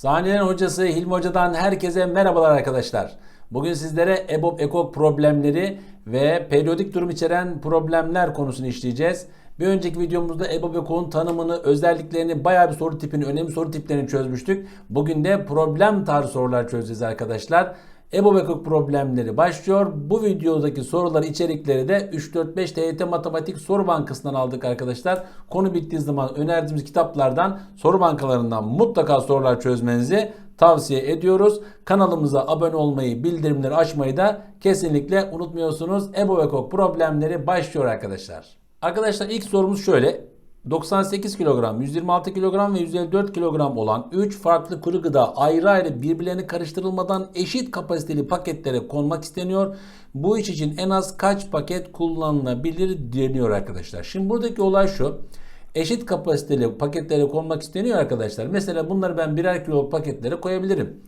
Saniyenin hocası Hilmi Hoca'dan herkese merhabalar arkadaşlar. Bugün sizlere EBOB ekok problemleri ve periyodik durum içeren problemler konusunu işleyeceğiz. Bir önceki videomuzda EBOB ekokun tanımını, özelliklerini, bayağı bir soru tipini, önemli soru tiplerini çözmüştük. Bugün de problem tarzı sorular çözeceğiz arkadaşlar. EBOB ekok problemleri başlıyor. Bu videodaki sorular içerikleri de 3-4-5 TYT Matematik Soru Bankası'ndan aldık arkadaşlar. Konu bittiği zaman önerdiğimiz kitaplardan, soru bankalarından mutlaka sorular çözmenizi tavsiye ediyoruz. Kanalımıza abone olmayı, bildirimleri açmayı da kesinlikle unutmuyorsunuz. EBOB ekok problemleri başlıyor arkadaşlar. Arkadaşlar ilk sorumuz şöyle. 98 kilogram, 126 kilogram ve 154 kilogram olan 3 farklı kuru gıda ayrı ayrı birbirlerine karıştırılmadan eşit kapasiteli paketlere konmak isteniyor. Bu iş için en az kaç paket kullanılabilir deniyor arkadaşlar. Şimdi buradaki olay şu. Eşit kapasiteli paketlere konmak isteniyor arkadaşlar. Mesela bunları ben birer kiloluk paketlere koyabilirim.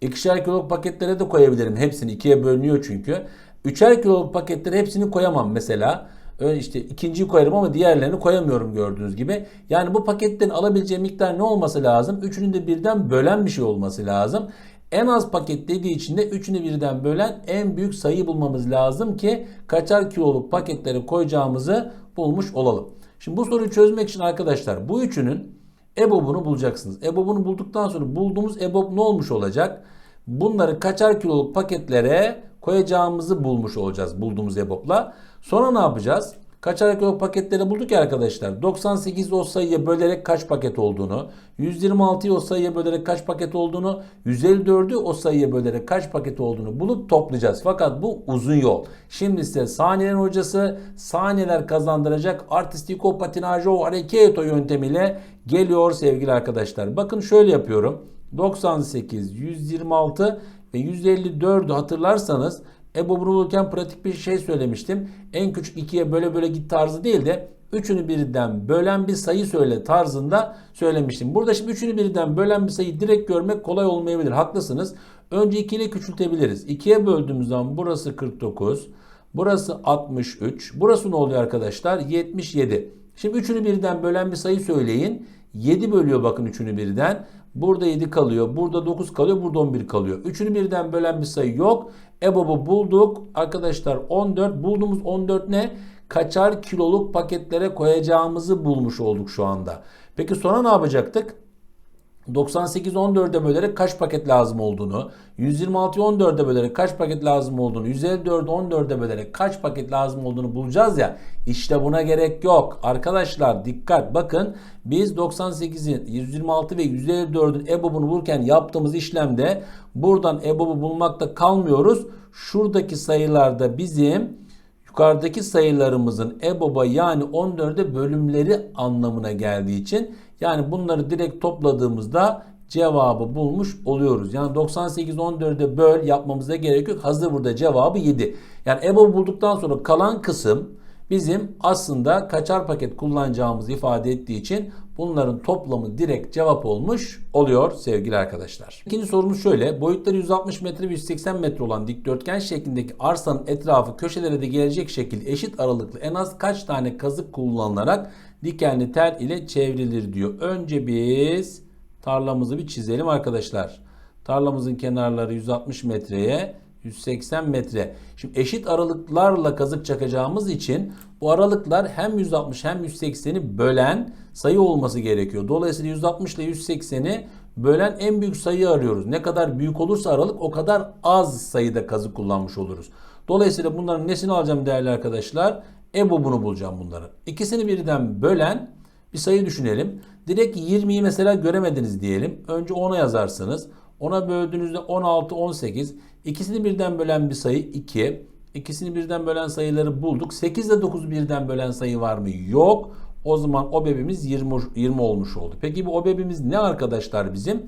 İkişer kiloluk paketlere de koyabilirim. Hepsini ikiye bölünüyor çünkü. Üçer kiloluk paketlere hepsini koyamam mesela. İşte ikinciyi koyarım ama diğerlerini koyamıyorum gördüğünüz gibi. Yani bu paketten alabileceğim miktar ne olması lazım? Üçünü de birden bölen bir şey olması lazım. En az paket dediği için de üçünü birden bölen en büyük sayı bulmamız lazım ki kaçar kiloluk paketleri koyacağımızı bulmuş olalım. Şimdi bu soruyu çözmek için arkadaşlar bu üçünün EBOB'unu bulacaksınız. EBOB'unu bulduktan sonra bulduğumuz EBOB ne olmuş olacak? Bunları kaçar kiloluk paketlere koyacağımızı bulmuş olacağız bulduğumuz EBOB'la. Sonra ne yapacağız? Kaçar kiloluk paketleri bulduk ya arkadaşlar. 98 o sayıya bölerek kaç paket olduğunu, 126'yı o sayıya bölerek kaç paket olduğunu, 154'ü o sayıya bölerek kaç paket olduğunu bulup toplayacağız. Fakat bu uzun yol. Şimdi size saniyelerin hocası saniyeler kazandıracak artistiko patinajo hareketo yöntemiyle geliyor sevgili arkadaşlar. Bakın şöyle yapıyorum. 98, 126 ve 154'ü hatırlarsanız EBOB'unu bulurken pratik bir şey söylemiştim. En küçük ikiye böyle böyle git tarzı değil de üçünü birden bölen bir sayı söyle tarzında söylemiştim. Burada şimdi üçünü birden bölen bir sayıyı direkt görmek kolay olmayabilir. Haklısınız. Önce 2 ile küçültebiliriz. 2'ye böldüğümüz zaman burası 49. Burası 63. Burası ne oluyor arkadaşlar? 77. Şimdi üçünü birden bölen bir sayı söyleyin. 7 bölüyor bakın üçünü birden. Burada 7 kalıyor. Burada 9 kalıyor. Burada 11 kalıyor. Üçünü birden bölen bir sayı yok. EBOB'u bulduk. Arkadaşlar 14. Bulduğumuz 14 ne? Kaçar kiloluk paketlere koyacağımızı bulmuş olduk şu anda. Peki sonra ne yapacaktık? 98 14'e bölerek kaç paket lazım olduğunu, 126'yı 14'e bölerek kaç paket lazım olduğunu, 154'ü 14'e bölerek kaç paket lazım olduğunu bulacağız ya. İşte buna gerek yok. Arkadaşlar dikkat bakın biz 98'in 126 ve 154'ün EBOB'unu bulurken yaptığımız işlemde buradan EBOB'u bulmakta kalmıyoruz. Şuradaki sayılarda bizim yukarıdaki sayılarımızın EBOB'a yani 14'e bölümleri anlamına geldiği için yani bunları direkt topladığımızda cevabı bulmuş oluyoruz. Yani 98 14'e böl yapmamıza gerek yok. Hazır burada cevabı 7. Yani EBOB bulduktan sonra kalan kısım bizim aslında kaçar paket kullanacağımızı ifade ettiği için bunların toplamı direkt cevap olmuş oluyor sevgili arkadaşlar. İkinci sorumuz şöyle. Boyutları 160 metre ve 180 metre olan dikdörtgen şeklindeki arsanın etrafı köşelere de gelecek şekilde eşit aralıklı en az kaç tane kazık kullanılarak dikenli tel ile çevrilir diyor. Önce biz tarlamızı bir çizelim arkadaşlar. Tarlamızın kenarları 160 metreye 180 metre. Şimdi eşit aralıklarla kazık çakacağımız için bu aralıklar hem 160 hem 180'i bölen sayı olması gerekiyor. Dolayısıyla 160 ile 180'i bölen en büyük sayıyı arıyoruz. Ne kadar büyük olursa aralık o kadar az sayıda kazık kullanmış oluruz. Dolayısıyla bunların nesini alacağım değerli arkadaşlar? EBOB'unu bulacağım bunların. İkisini birden bölen bir sayı düşünelim. Direkt 20'yi mesela göremediniz diyelim. Önce 10'a yazarsınız. 10'a böldüğünüzde 16, 18. İkisini birden bölen bir sayı 2. İkisini birden bölen sayıları bulduk. 8 ile 9'u birden bölen sayı var mı? Yok. O zaman OBEB'imiz 20, 20 olmuş oldu. Peki bu OBEB'imiz ne arkadaşlar bizim?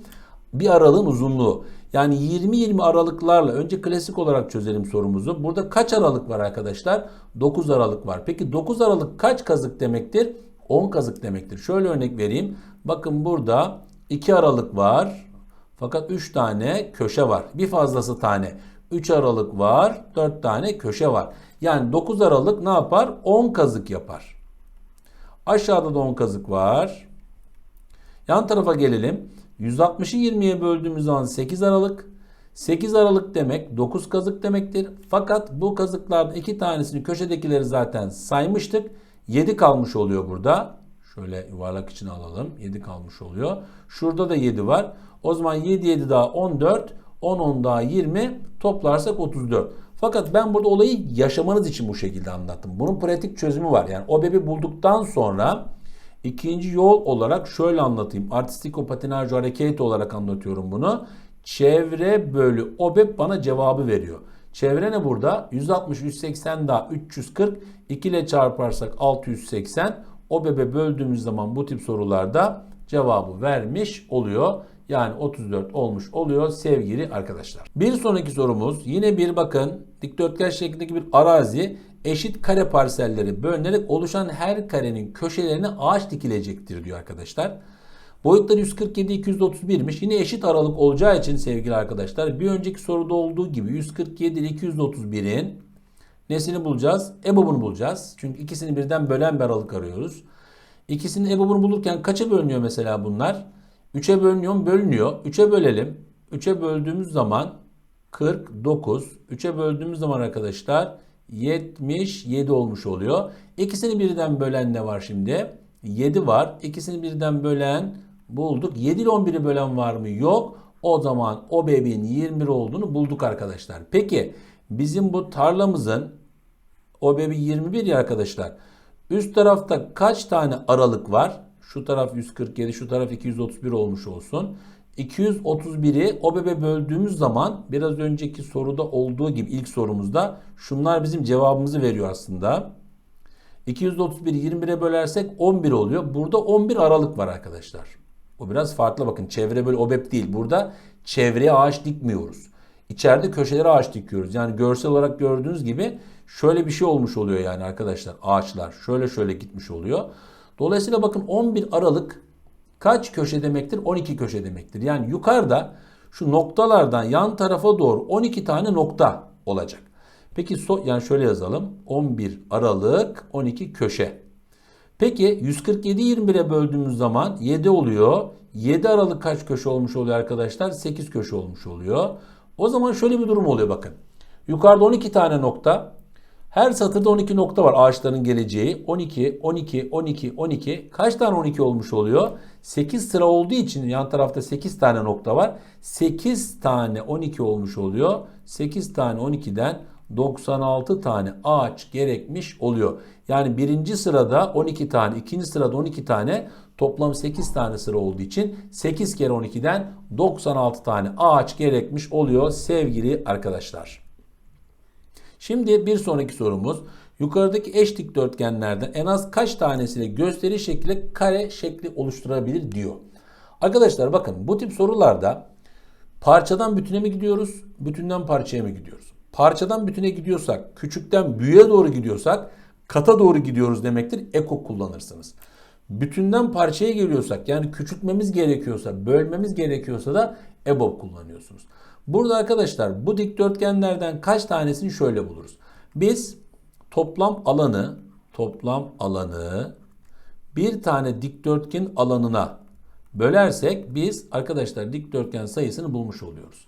Bir aralığın uzunluğu. Yani 20-20 aralıklarla önce klasik olarak çözelim sorumuzu. Burada kaç aralık var arkadaşlar? 9 aralık var. Peki 9 aralık kaç kazık demektir? 10 kazık demektir. Şöyle örnek vereyim. Bakın burada 2 aralık var. Fakat 3 tane köşe var. Bir fazlası tane. 3 aralık var. 4 tane köşe var. Yani 9 aralık ne yapar? 10 kazık yapar. Aşağıda da 10 kazık var. Yan tarafa gelelim. 160'ı 20'ye böldüğümüz zaman 8 Aralık. 8 Aralık demek 9 kazık demektir. Fakat bu kazıklardan iki tanesini köşedekileri zaten saymıştık. 7 kalmış oluyor burada. Şöyle yuvarlak içine alalım. 7 kalmış oluyor. Şurada da 7 var. O zaman 7 7 daha 14. 10 10 daha 20. Toplarsak 34. Fakat ben burada olayı yaşamanız için bu şekilde anlattım. Bunun pratik çözümü var. Yani o bebi bulduktan sonra ikinci yol olarak şöyle anlatayım. Artistiko patinaj hareket olarak anlatıyorum bunu. Çevre bölü OBEP bana cevabı veriyor. Çevre ne burada? 160, 180 daha 340. 2 ile çarparsak 680. OBEP'e böldüğümüz zaman bu tip sorularda cevabı vermiş oluyor. Yani 34 olmuş oluyor sevgili arkadaşlar. Bir sonraki sorumuz yine bir bakın dikdörtgen şeklindeki bir arazi eşit kare parselleri bölünerek oluşan her karenin köşelerine ağaç dikilecektir diyor arkadaşlar. Boyutları 147 231'miş. Yine eşit aralık olacağı için sevgili arkadaşlar bir önceki soruda olduğu gibi 147 ile 231'in nesini bulacağız? EBOB'unu bulacağız. Çünkü ikisini birden bölen bir aralık arıyoruz. İkisinin EBOB'unu bulurken kaça bölünüyor mesela bunlar? 3'e bölünüyor mu? Bölünüyor. 3'e bölelim. 3'e böldüğümüz zaman 49. 3'e böldüğümüz zaman arkadaşlar 77 olmuş oluyor. İkisini birden bölen ne var şimdi? 7 var. İkisini birden bölen bulduk. 7 ile 11'i bölen var mı? Yok. O zaman o bebeğin 21 olduğunu bulduk arkadaşlar. Peki bizim bu tarlamızın o bebi 21 ya arkadaşlar. Üst tarafta kaç tane aralık var? Şu taraf 147, şu taraf 231 olmuş olsun. 231'i o bebe böldüğümüz zaman biraz önceki soruda olduğu gibi ilk sorumuzda şunlar bizim cevabımızı veriyor aslında. 231 21'e bölersek 11 oluyor. Burada 11 aralık var arkadaşlar. Bu biraz farklı bakın. Çevre böyle OBEP değil. Burada çevreye ağaç dikmiyoruz. İçeride köşelere ağaç dikiyoruz. Yani görsel olarak gördüğünüz gibi şöyle bir şey olmuş oluyor yani arkadaşlar. Ağaçlar şöyle şöyle gitmiş oluyor. Dolayısıyla bakın 11 Aralık kaç köşe demektir? 12 köşe demektir. Yani yukarıda şu noktalardan yan tarafa doğru 12 tane nokta olacak. Peki so yani şöyle yazalım. 11 Aralık 12 köşe. Peki 147 21'e böldüğümüz zaman 7 oluyor. 7 Aralık kaç köşe olmuş oluyor arkadaşlar? 8 köşe olmuş oluyor. O zaman şöyle bir durum oluyor bakın. Yukarıda 12 tane nokta. Her satırda 12 nokta var ağaçların geleceği. 12, 12, 12, 12. Kaç tane 12 olmuş oluyor? 8 sıra olduğu için yan tarafta 8 tane nokta var. 8 tane 12 olmuş oluyor. 8 tane 12'den 96 tane ağaç gerekmiş oluyor. Yani birinci sırada 12 tane, ikinci sırada 12 tane, toplam 8 tane sıra olduğu için 8 kere 12'den 96 tane ağaç gerekmiş oluyor sevgili arkadaşlar. Şimdi bir sonraki sorumuz. Yukarıdaki eş dikdörtgenlerden en az kaç tanesiyle gösteri şekli kare şekli oluşturabilir diyor. Arkadaşlar bakın bu tip sorularda parçadan bütüne mi gidiyoruz, bütünden parçaya mı gidiyoruz? Parçadan bütüne gidiyorsak, küçükten büyüğe doğru gidiyorsak, kata doğru gidiyoruz demektir. Eko kullanırsınız. Bütünden parçaya geliyorsak yani küçültmemiz gerekiyorsa, bölmemiz gerekiyorsa da EBOB kullanıyorsunuz. Burada arkadaşlar bu dikdörtgenlerden kaç tanesini şöyle buluruz. Biz toplam alanı toplam alanı bir tane dikdörtgen alanına bölersek biz arkadaşlar dikdörtgen sayısını bulmuş oluyoruz.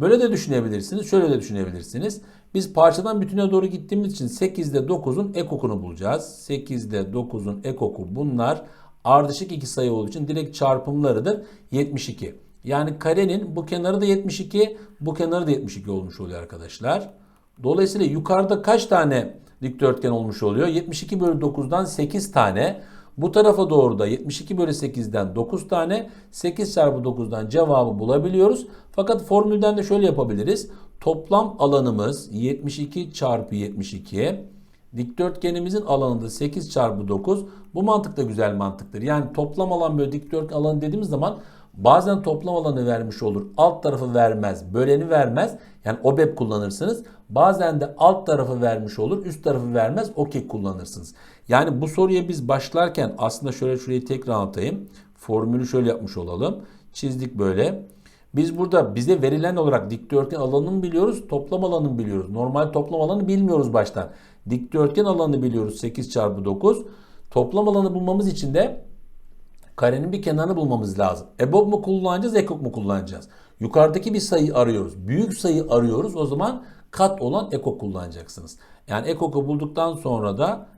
Böyle de düşünebilirsiniz. Şöyle de düşünebilirsiniz. Biz parçadan bütüne doğru gittiğimiz için 8 ile 9'un ekokunu bulacağız. 8 ile 9'un ekoku bunlar ardışık iki sayı olduğu için direkt çarpımlarıdır. 72. Yani karenin bu kenarı da 72, bu kenarı da 72 olmuş oluyor arkadaşlar. Dolayısıyla yukarıda kaç tane dikdörtgen olmuş oluyor? 72 bölü 9'dan 8 tane. Bu tarafa doğru da 72 bölü 8'den 9 tane 8 çarpı 9'dan cevabı bulabiliyoruz. Fakat formülden de şöyle yapabiliriz. Toplam alanımız 72 çarpı 72. Dikdörtgenimizin alanı da 8 çarpı 9. Bu mantık da güzel mantıktır. Yani toplam alan böyle dikdörtgen alanı dediğimiz zaman bazen toplam alanı vermiş olur. Alt tarafı vermez. Böleni vermez. Yani OBEP kullanırsınız. Bazen de alt tarafı vermiş olur. Üst tarafı vermez. OKEK kullanırsınız. Yani bu soruya biz başlarken aslında şöyle şurayı tekrar anlatayım. Formülü şöyle yapmış olalım. Çizdik böyle. Biz burada bize verilen olarak dikdörtgen alanını biliyoruz, toplam alanını biliyoruz. Normal toplam alanı bilmiyoruz baştan. Dikdörtgen alanını biliyoruz 8 çarpı 9. Toplam alanı bulmamız için de Karenin bir kenarını bulmamız lazım. EBOB mu kullanacağız, ekok mu kullanacağız? Yukarıdaki bir sayı arıyoruz. Büyük sayı arıyoruz. O zaman kat olan ekok kullanacaksınız. Yani ekoku bulduktan sonra da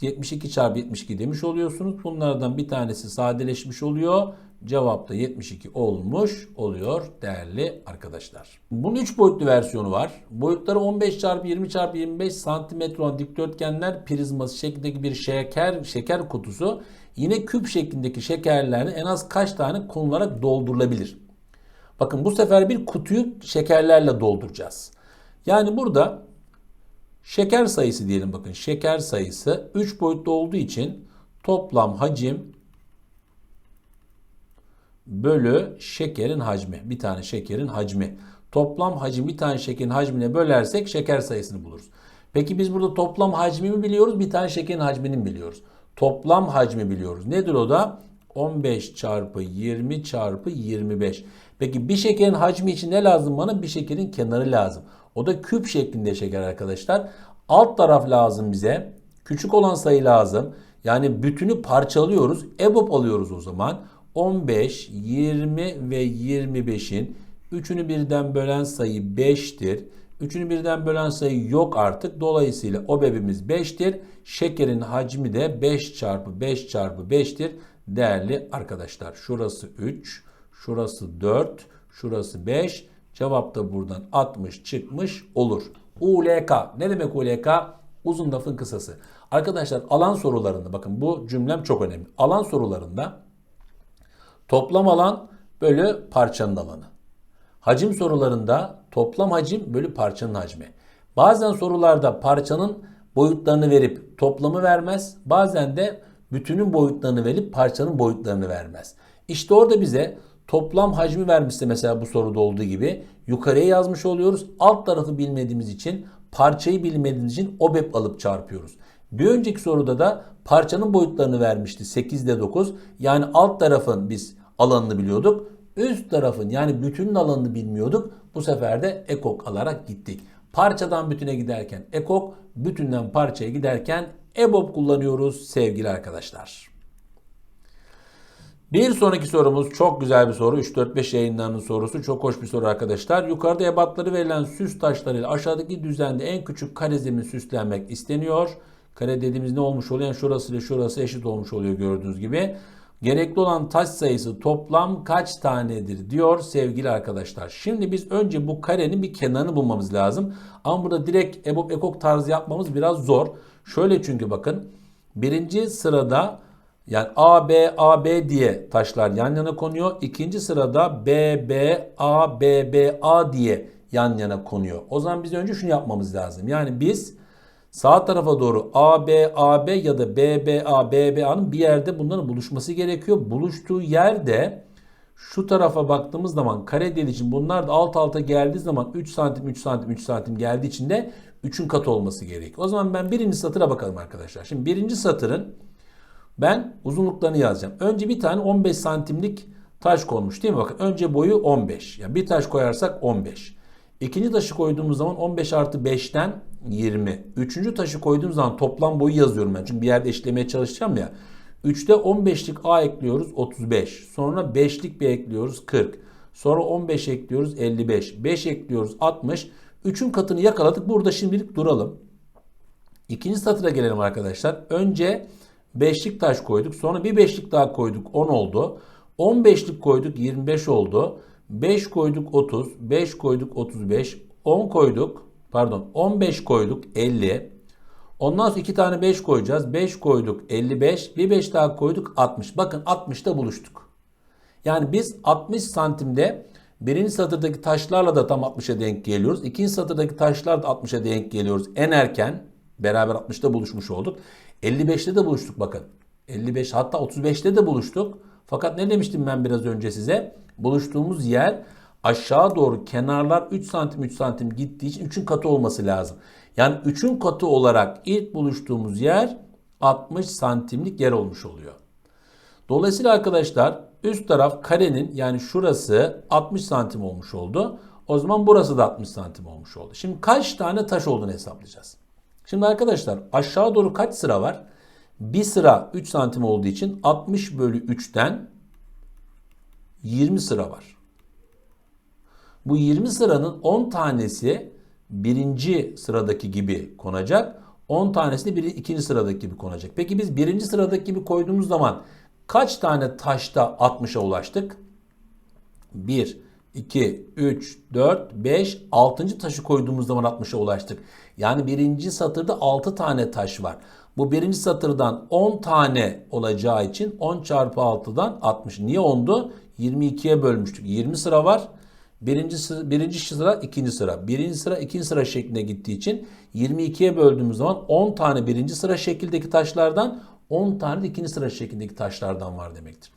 72 çarpı 72 demiş oluyorsunuz. Bunlardan bir tanesi sadeleşmiş oluyor. Cevap da 72 olmuş oluyor değerli arkadaşlar. Bunun 3 boyutlu versiyonu var. Boyutları 15 çarpı 20 çarpı 25 santimetre olan dikdörtgenler prizması şeklindeki bir şeker şeker kutusu yine küp şeklindeki şekerlerin en az kaç tane konularak doldurulabilir? Bakın bu sefer bir kutuyu şekerlerle dolduracağız. Yani burada şeker sayısı diyelim bakın. Şeker sayısı 3 boyutlu olduğu için toplam hacim bölü şekerin hacmi. Bir tane şekerin hacmi. Toplam hacim bir tane şekerin hacmine bölersek şeker sayısını buluruz. Peki biz burada toplam hacmi mi biliyoruz? Bir tane şekerin hacmini mi biliyoruz? Toplam hacmi biliyoruz. Nedir o da? 15 çarpı 20 çarpı 25. Peki bir şekerin hacmi için ne lazım bana? Bir şekerin kenarı lazım. O da küp şeklinde şeker arkadaşlar. Alt taraf lazım bize. Küçük olan sayı lazım. Yani bütünü parçalıyoruz. EBOB alıyoruz o zaman. 15, 20 ve 25'in üçünü birden bölen sayı 5'tir. Üçünü birden bölen sayı yok artık. Dolayısıyla o bebimiz 5'tir. Şekerin hacmi de 5 çarpı 5 çarpı 5'tir. Değerli arkadaşlar şurası 3, şurası 4, şurası 5. Cevap da buradan 60 çıkmış olur. ULK. Ne demek ULK? Uzun lafın kısası. Arkadaşlar alan sorularında bakın bu cümlem çok önemli. Alan sorularında toplam alan bölü parçanın alanı. Hacim sorularında toplam hacim bölü parçanın hacmi. Bazen sorularda parçanın boyutlarını verip toplamı vermez. Bazen de bütünün boyutlarını verip parçanın boyutlarını vermez. İşte orada bize toplam hacmi vermişse mesela bu soruda olduğu gibi yukarıya yazmış oluyoruz. Alt tarafı bilmediğimiz için parçayı bilmediğimiz için OBEP alıp çarpıyoruz. Bir önceki soruda da parçanın boyutlarını vermişti 8 ile 9. Yani alt tarafın biz alanını biliyorduk. Üst tarafın yani bütünün alanını bilmiyorduk. Bu sefer de ekok alarak gittik. Parçadan bütüne giderken ekok, bütünden parçaya giderken EBOB kullanıyoruz sevgili arkadaşlar. Bir sonraki sorumuz çok güzel bir soru. 3-4-5 yayınlarının sorusu. Çok hoş bir soru arkadaşlar. Yukarıda ebatları verilen süs taşlarıyla aşağıdaki düzende en küçük kare zemin süslenmek isteniyor. Kare dediğimiz ne olmuş oluyor? Yani şurası ile şurası eşit olmuş oluyor gördüğünüz gibi. Gerekli olan taş sayısı toplam kaç tanedir diyor sevgili arkadaşlar. Şimdi biz önce bu karenin bir kenarını bulmamız lazım. Ama burada direkt EBOB ekok tarzı yapmamız biraz zor. Şöyle çünkü bakın. Birinci sırada yani A, B, A, B diye taşlar yan yana konuyor. İkinci sırada B, B, A, B, B, A diye yan yana konuyor. O zaman biz önce şunu yapmamız lazım. Yani biz sağ tarafa doğru A, B, A, B ya da B, B, A, B, B, A'nın bir yerde bunların buluşması gerekiyor. Buluştuğu yerde şu tarafa baktığımız zaman kare deliği için bunlar da alt alta geldiği zaman 3 santim 3 santim 3 santim geldiği için de 3'ün katı olması gerekiyor. O zaman ben birinci satıra bakalım arkadaşlar. Şimdi birinci satırın ben uzunluklarını yazacağım. Önce bir tane 15 santimlik taş konmuş değil mi? Bakın önce boyu 15. Yani bir taş koyarsak 15. İkinci taşı koyduğumuz zaman 15 artı 5'ten 20. Üçüncü taşı koyduğum zaman toplam boyu yazıyorum ben. Çünkü bir yerde eşlemeye çalışacağım ya. 3'te 15'lik A ekliyoruz 35. Sonra 5'lik B ekliyoruz 40. Sonra 15 ekliyoruz 55. 5 ekliyoruz 60. 3'ün katını yakaladık. Burada şimdilik duralım. İkinci satıra gelelim arkadaşlar. Önce 5'lik taş koyduk. Sonra bir 5'lik daha koyduk 10 oldu. 15'lik koyduk 25 oldu. 5 koyduk 30. 5 koyduk 35. 10 koyduk. Pardon 15 koyduk 50. Ondan sonra 2 tane 5 koyacağız. 5 koyduk 55. Bir 5 daha koyduk 60. Bakın 60'ta buluştuk. Yani biz 60 santimde birinci satırdaki taşlarla da tam 60'a denk geliyoruz. İkinci satırdaki taşlar da 60'a denk geliyoruz. En erken beraber 60'ta buluşmuş olduk. 55'te de buluştuk bakın. 55 hatta 35'te de buluştuk. Fakat ne demiştim ben biraz önce size? Buluştuğumuz yer aşağı doğru kenarlar 3 santim 3 santim gittiği için 3'ün katı olması lazım. Yani 3'ün katı olarak ilk buluştuğumuz yer 60 santimlik yer olmuş oluyor. Dolayısıyla arkadaşlar üst taraf karenin yani şurası 60 santim olmuş oldu. O zaman burası da 60 santim olmuş oldu. Şimdi kaç tane taş olduğunu hesaplayacağız. Şimdi arkadaşlar aşağı doğru kaç sıra var? Bir sıra 3 santim olduğu için 60 bölü 3'ten 20 sıra var. Bu 20 sıranın 10 tanesi birinci sıradaki gibi konacak. 10 tanesi de bir, ikinci sıradaki gibi konacak. Peki biz birinci sıradaki gibi koyduğumuz zaman kaç tane taşta 60'a ulaştık? 1, 2, 3, 4, 5, 6. taşı koyduğumuz zaman 60'a ulaştık. Yani birinci satırda 6 tane taş var. Bu birinci satırdan 10 tane olacağı için 10 çarpı 6'dan 60. Niye 10'du? 22'ye bölmüştük. 20 sıra var. Birinci birinci sıra, ikinci sıra. Birinci sıra, ikinci sıra şeklinde gittiği için 22'ye böldüğümüz zaman 10 tane birinci sıra şekildeki taşlardan 10 tane de ikinci sıra şeklindeki taşlardan var demektir.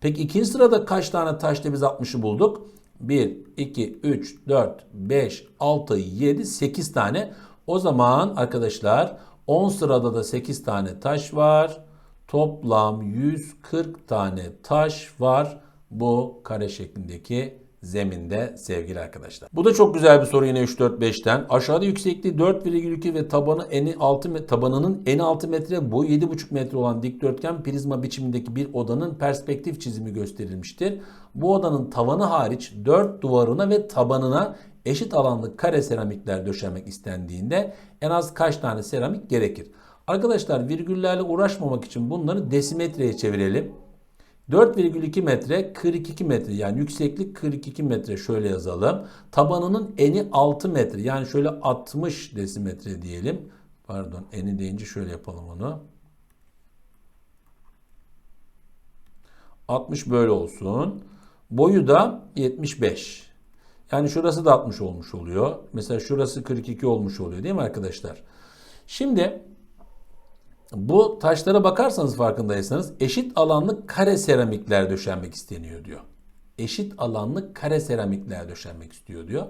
Peki ikinci sırada kaç tane taşla biz 60'ı bulduk? 1, 2, 3, 4, 5, 6, 7, 8 tane. O zaman arkadaşlar 10 sırada da 8 tane taş var. Toplam 140 tane taş var bu kare şeklindeki zeminde sevgili arkadaşlar. Bu da çok güzel bir soru yine 3 4 5'ten. Aşağıda yüksekliği 4,2 ve tabanı eni 6 tabanının eni 6 metre, boyu 7,5 metre olan dikdörtgen prizma biçimindeki bir odanın perspektif çizimi gösterilmiştir. Bu odanın tavanı hariç 4 duvarına ve tabanına eşit alanlı kare seramikler döşemek istendiğinde en az kaç tane seramik gerekir? Arkadaşlar virgüllerle uğraşmamak için bunları desimetreye çevirelim. 4,2 metre 42 metre yani yükseklik 42 metre şöyle yazalım. Tabanının eni 6 metre yani şöyle 60 desimetre diyelim. Pardon eni deyince şöyle yapalım onu. 60 böyle olsun. Boyu da 75. Yani şurası da 60 olmuş oluyor. Mesela şurası 42 olmuş oluyor değil mi arkadaşlar? Şimdi bu taşlara bakarsanız farkındaysanız eşit alanlı kare seramikler döşenmek isteniyor diyor. Eşit alanlı kare seramikler döşenmek istiyor diyor.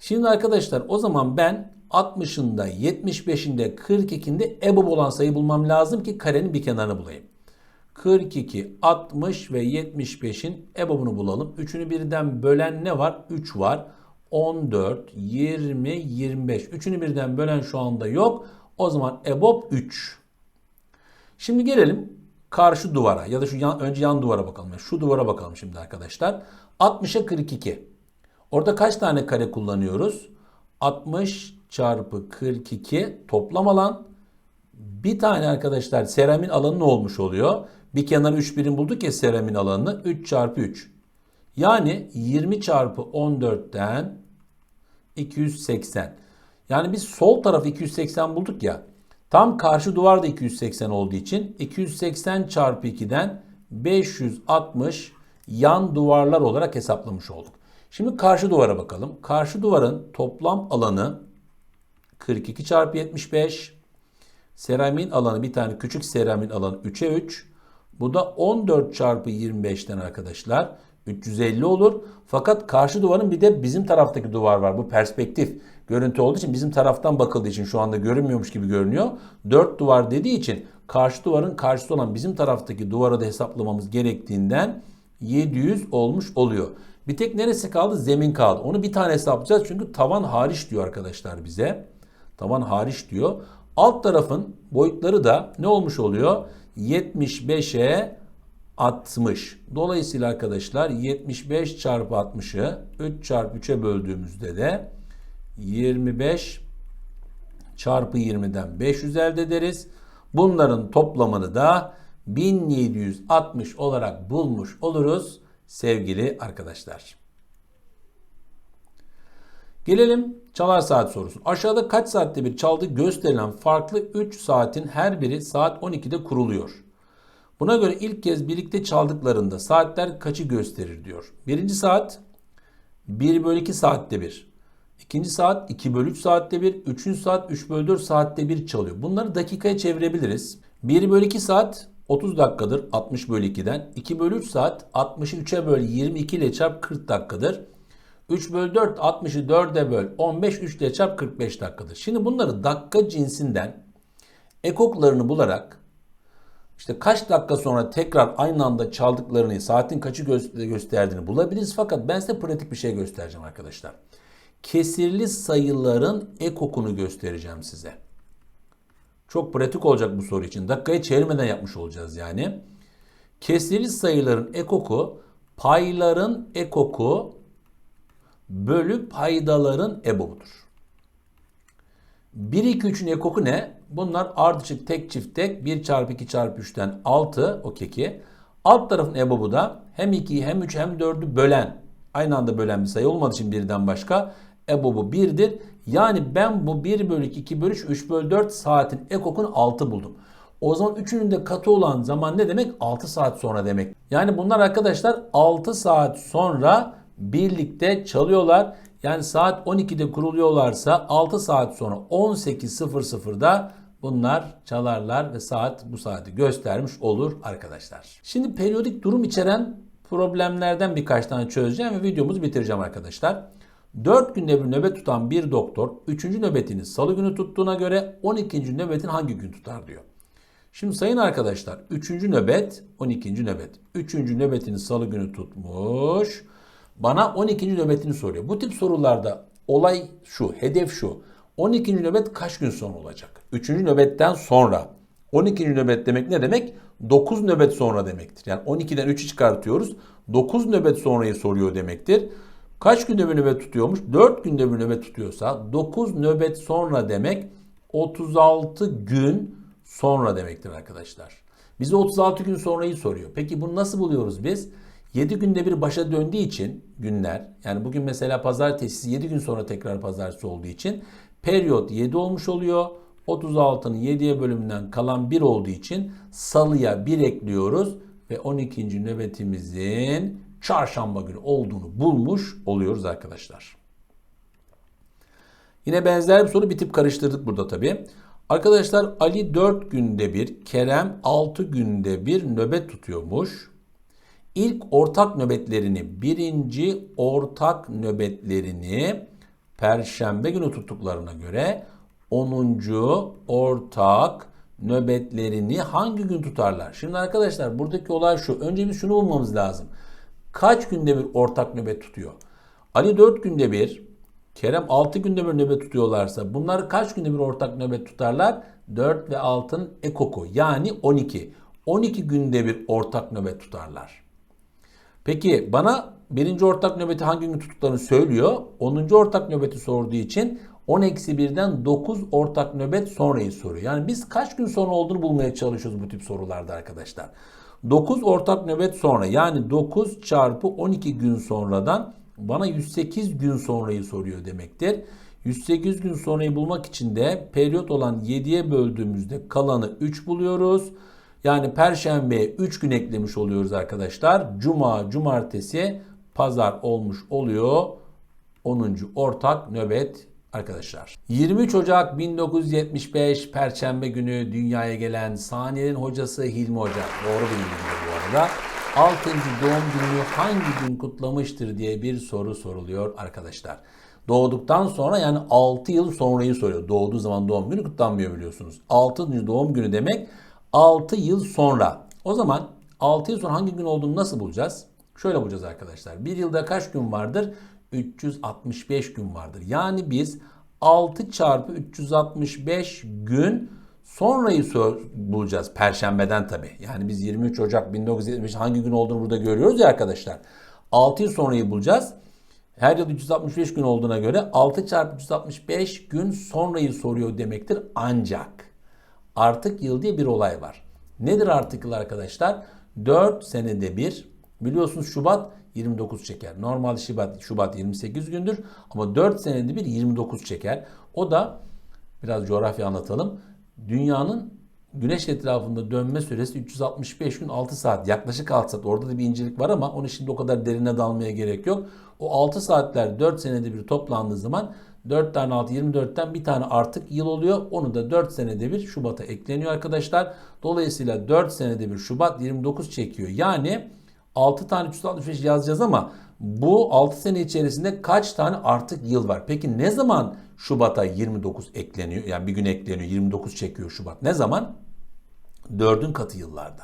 Şimdi arkadaşlar o zaman ben 60'ında, 75'inde, 42'inde EBOB olan sayı bulmam lazım ki karenin bir kenarını bulayım. 42, 60 ve 75'in EBOB'unu bulalım. Üçünü birden bölen ne var? 3 var. 14, 20, 25. Üçünü birden bölen şu anda yok. O zaman EBOB 3. Şimdi gelelim karşı duvara ya da şu yan, önce yan duvara bakalım. Şu duvara bakalım şimdi arkadaşlar. 60'a 42. Orada kaç tane kare kullanıyoruz? 60 çarpı 42 toplam alan. Bir tane arkadaşlar seramin alanı ne olmuş oluyor? Bir kenarı 3 birim bulduk ya seramin alanını. 3 çarpı 3. Yani 20 çarpı 14'ten 280. Yani biz sol tarafı 280 bulduk ya. Tam karşı duvar da 280 olduğu için 280 çarpı 2'den 560 yan duvarlar olarak hesaplamış olduk. Şimdi karşı duvara bakalım. Karşı duvarın toplam alanı 42 çarpı 75. Seramin alanı bir tane küçük seramin alanı 3'e 3. Bu da 14 çarpı 25'ten arkadaşlar 350 olur. Fakat karşı duvarın bir de bizim taraftaki duvar var. Bu perspektif görüntü olduğu için bizim taraftan bakıldığı için şu anda görünmüyormuş gibi görünüyor. 4 duvar dediği için karşı duvarın karşısı olan bizim taraftaki duvara da hesaplamamız gerektiğinden 700 olmuş oluyor. Bir tek neresi kaldı? Zemin kaldı. Onu bir tane hesaplayacağız çünkü tavan hariç diyor arkadaşlar bize. Tavan hariç diyor. Alt tarafın boyutları da ne olmuş oluyor? 75'e 60. Dolayısıyla arkadaşlar 75 çarpı 60'ı 3 çarpı 3'e böldüğümüzde de 25 çarpı 20'den 500 elde ederiz. Bunların toplamını da 1760 olarak bulmuş oluruz sevgili arkadaşlar. Gelelim çalar saat sorusu. Aşağıda kaç saatte bir çaldığı gösterilen farklı 3 saatin her biri saat 12'de kuruluyor. Buna göre ilk kez birlikte çaldıklarında saatler kaçı gösterir diyor. Birinci saat 1 bölü 2 saatte bir. İkinci saat 2 bölü 3 saatte bir. Üçüncü saat 3 bölü 4 saatte bir çalıyor. Bunları dakikaya çevirebiliriz. 1 bölü 2 saat 30 dakikadır 60 bölü 2'den. 2 bölü 3 saat 60'ı 3'e böl 22 ile çarp 40 dakikadır. 3 bölü 4 60'ı 4'e böl 15 3 ile çarp 45 dakikadır. Şimdi bunları dakika cinsinden ekoklarını bularak işte kaç dakika sonra tekrar aynı anda çaldıklarını, saatin kaçı gösterdiğini bulabiliriz. Fakat ben size pratik bir şey göstereceğim arkadaşlar. Kesirli sayıların ekokunu göstereceğim size. Çok pratik olacak bu soru için. Dakikayı çevirmeden yapmış olacağız yani. Kesirli sayıların ekoku payların ekoku bölü paydaların ebobudur. 1, 2, 3'ün ekoku ne? Bunlar ardışık tek çift tek 1 çarpı 2 çarpı 3'ten 6 o keki. Alt tarafın ebobu da hem 2'yi hem 3 hem 4'ü bölen aynı anda bölen bir sayı olmadığı için birden başka ebobu 1'dir. Yani ben bu 1 bölü 2, 2 bölü 3, 3 bölü 4 saatin ekokunu 6 buldum. O zaman üçünün de katı olan zaman ne demek? 6 saat sonra demek. Yani bunlar arkadaşlar 6 saat sonra birlikte çalıyorlar. Yani saat 12'de kuruluyorlarsa 6 saat sonra 18.00'da bunlar çalarlar ve saat bu saati göstermiş olur arkadaşlar. Şimdi periyodik durum içeren problemlerden birkaç tane çözeceğim ve videomuzu bitireceğim arkadaşlar. 4 günde bir nöbet tutan bir doktor 3. nöbetini salı günü tuttuğuna göre 12. nöbetin hangi gün tutar diyor. Şimdi sayın arkadaşlar 3. nöbet 12. nöbet. 3. nöbetini salı günü tutmuş. Bana 12. nöbetini soruyor. Bu tip sorularda olay şu, hedef şu. 12. nöbet kaç gün sonra olacak? 3. nöbetten sonra. 12. nöbet demek ne demek? 9 nöbet sonra demektir. Yani 12'den 3'ü çıkartıyoruz. 9 nöbet sonrayı soruyor demektir. Kaç günde bir nöbet tutuyormuş? 4 günde bir nöbet tutuyorsa 9 nöbet sonra demek 36 gün sonra demektir arkadaşlar. Bize 36 gün sonrayı soruyor. Peki bunu nasıl buluyoruz biz? 7 günde bir başa döndüğü için günler yani bugün mesela pazartesi 7 gün sonra tekrar pazartesi olduğu için periyot 7 olmuş oluyor. 36'nın 7'ye bölümünden kalan 1 olduğu için salıya 1 ekliyoruz ve 12. nöbetimizin çarşamba günü olduğunu bulmuş oluyoruz arkadaşlar. Yine benzer bir soru bir tip karıştırdık burada tabi. Arkadaşlar Ali 4 günde bir, Kerem 6 günde bir nöbet tutuyormuş. İlk ortak nöbetlerini, birinci ortak nöbetlerini Perşembe günü tuttuklarına göre 10. ortak nöbetlerini hangi gün tutarlar? Şimdi arkadaşlar buradaki olay şu. Önce biz şunu bulmamız lazım. Kaç günde bir ortak nöbet tutuyor? Ali 4 günde bir, Kerem 6 günde bir nöbet tutuyorlarsa bunlar kaç günde bir ortak nöbet tutarlar? 4 ve 6'nın ekoku yani 12. 12 günde bir ortak nöbet tutarlar. Peki bana birinci ortak nöbeti hangi gün tuttuklarını söylüyor. 10. ortak nöbeti sorduğu için 10 eksi 1'den 9 ortak nöbet sonrayı soruyor. Yani biz kaç gün sonra olduğunu bulmaya çalışıyoruz bu tip sorularda arkadaşlar. 9 ortak nöbet sonra yani 9 çarpı 12 gün sonradan bana 108 gün sonrayı soruyor demektir. 108 gün sonrayı bulmak için de periyot olan 7'ye böldüğümüzde kalanı 3 buluyoruz. Yani perşembeye 3 gün eklemiş oluyoruz arkadaşlar. Cuma, cumartesi, pazar olmuş oluyor. 10. ortak nöbet arkadaşlar. 23 Ocak 1975 Perşembe günü dünyaya gelen Saniye'nin hocası Hilmi Hoca. Doğru bildiğinde bu arada. 6. doğum gününü hangi gün kutlamıştır diye bir soru soruluyor arkadaşlar. Doğduktan sonra yani 6 yıl sonrayı soruyor. Doğduğu zaman doğum günü kutlanmıyor biliyorsunuz. 6. doğum günü demek 6 yıl sonra. O zaman 6 yıl sonra hangi gün olduğunu nasıl bulacağız? Şöyle bulacağız arkadaşlar. Bir yılda kaç gün vardır? 365 gün vardır. Yani biz 6 çarpı 365 gün sonrayı bulacağız. Perşembeden tabi. Yani biz 23 Ocak 1975 hangi gün olduğunu burada görüyoruz ya arkadaşlar. 6 yıl sonrayı bulacağız. Her yıl 365 gün olduğuna göre 6 çarpı 365 gün sonrayı soruyor demektir. Ancak artık yıl diye bir olay var. Nedir artık yıl arkadaşlar? 4 senede bir biliyorsunuz Şubat 29 çeker. Normal Şubat, Şubat 28 gündür ama 4 senede bir 29 çeker. O da biraz coğrafya anlatalım. Dünyanın güneş etrafında dönme süresi 365 gün 6 saat. Yaklaşık 6 saat. Orada da bir incelik var ama onu şimdi o kadar derine dalmaya gerek yok. O 6 saatler 4 senede bir toplandığı zaman 4 tane 6 24'ten bir tane artık yıl oluyor. Onu da 4 senede bir Şubat'a ekleniyor arkadaşlar. Dolayısıyla 4 senede bir Şubat 29 çekiyor. Yani 6 tane 365 yazacağız ama bu 6 sene içerisinde kaç tane artık yıl var? Peki ne zaman Şubat'a 29 ekleniyor? Yani bir gün ekleniyor 29 çekiyor Şubat. Ne zaman? 4'ün katı yıllarda.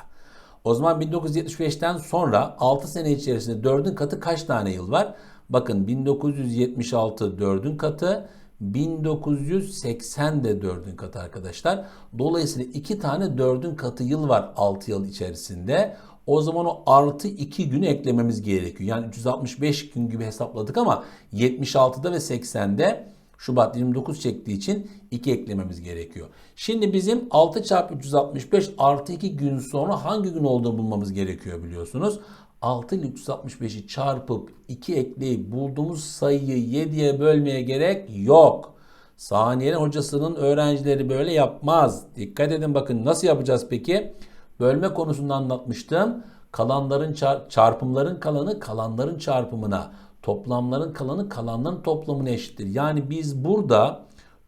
O zaman 1975'ten sonra 6 sene içerisinde 4'ün katı kaç tane yıl var? Bakın 1976 4'ün katı, 1980 de 4'ün katı arkadaşlar. Dolayısıyla 2 tane 4'ün katı yıl var 6 yıl içerisinde. O zaman o artı 2 günü eklememiz gerekiyor. Yani 365 gün gibi hesapladık ama 76'da ve 80'de Şubat 29 çektiği için 2 eklememiz gerekiyor. Şimdi bizim 6 çarpı 365 artı 2 gün sonra hangi gün olduğunu bulmamız gerekiyor biliyorsunuz. 6 ile 365'i çarpıp 2 ekleyip bulduğumuz sayıyı 7'ye bölmeye gerek yok. Saniyenin hocasının öğrencileri böyle yapmaz. Dikkat edin bakın nasıl yapacağız peki? Bölme konusunda anlatmıştım. Kalanların çar- çarpımların kalanı kalanların çarpımına, toplamların kalanı kalanların toplamına eşittir. Yani biz burada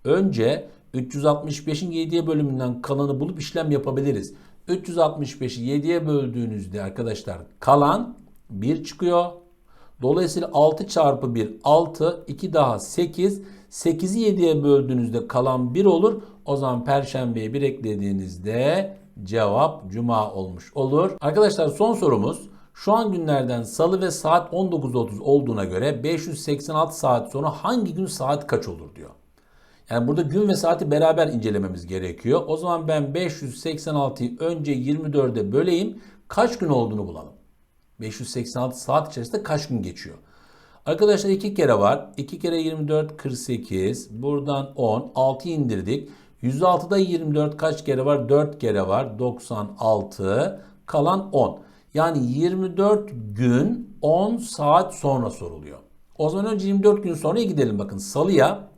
önce 365'in 7'ye bölümünden kalanı bulup işlem yapabiliriz. 365'i 7'ye böldüğünüzde arkadaşlar kalan 1 çıkıyor. Dolayısıyla 6 çarpı 1 6, 2 daha 8. 8'i 7'ye böldüğünüzde kalan 1 olur. O zaman perşembeye 1 eklediğinizde cevap cuma olmuş olur. Arkadaşlar son sorumuz. Şu an günlerden salı ve saat 19.30 olduğuna göre 586 saat sonra hangi gün saat kaç olur diyor. Yani burada gün ve saati beraber incelememiz gerekiyor. O zaman ben 586'yı önce 24'e böleyim. Kaç gün olduğunu bulalım. 586 saat içerisinde kaç gün geçiyor? Arkadaşlar 2 kere var. 2 kere 24 48. Buradan 10. 6 indirdik. 106'da 24 kaç kere var? 4 kere var. 96. Kalan 10. Yani 24 gün 10 saat sonra soruluyor. O zaman önce 24 gün sonraya gidelim bakın. Salıya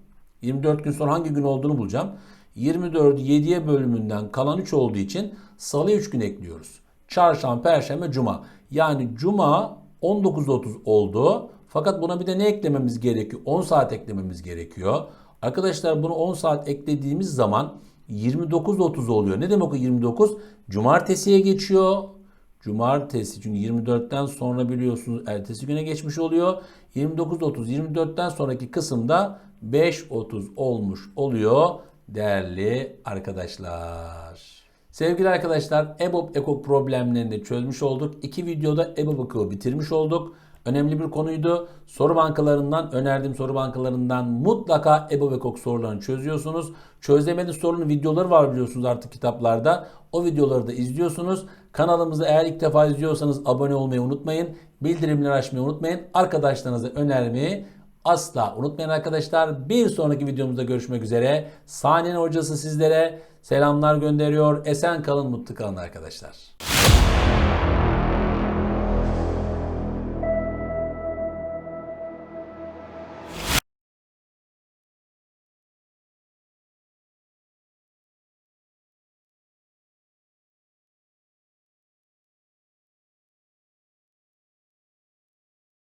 24 gün sonra hangi gün olduğunu bulacağım. 24'ü 7'ye bölümünden kalan 3 olduğu için salıya 3 gün ekliyoruz. Çarşamba, perşembe, cuma. Yani cuma 19.30 oldu. Fakat buna bir de ne eklememiz gerekiyor? 10 saat eklememiz gerekiyor. Arkadaşlar bunu 10 saat eklediğimiz zaman 29.30 oluyor. Ne demek o 29? Cumartesiye geçiyor. Cumartesi çünkü 24'ten sonra biliyorsunuz ertesi güne geçmiş oluyor. 29.30 24'ten sonraki kısımda 5.30 olmuş oluyor değerli arkadaşlar. Sevgili arkadaşlar EBOB ekok problemlerini de çözmüş olduk. İki videoda EBOB ekoğu bitirmiş olduk. Önemli bir konuydu. Soru bankalarından, önerdiğim soru bankalarından mutlaka EBOB ekok sorularını çözüyorsunuz. Çözemediğiniz sorunun videoları var biliyorsunuz artık kitaplarda. O videoları da izliyorsunuz. Kanalımızı eğer ilk defa izliyorsanız abone olmayı unutmayın. Bildirimleri açmayı unutmayın. Arkadaşlarınıza önermeyi asla unutmayın arkadaşlar. Bir sonraki videomuzda görüşmek üzere. Sahnenin hocası sizlere selamlar gönderiyor. Esen kalın, mutlu kalın arkadaşlar.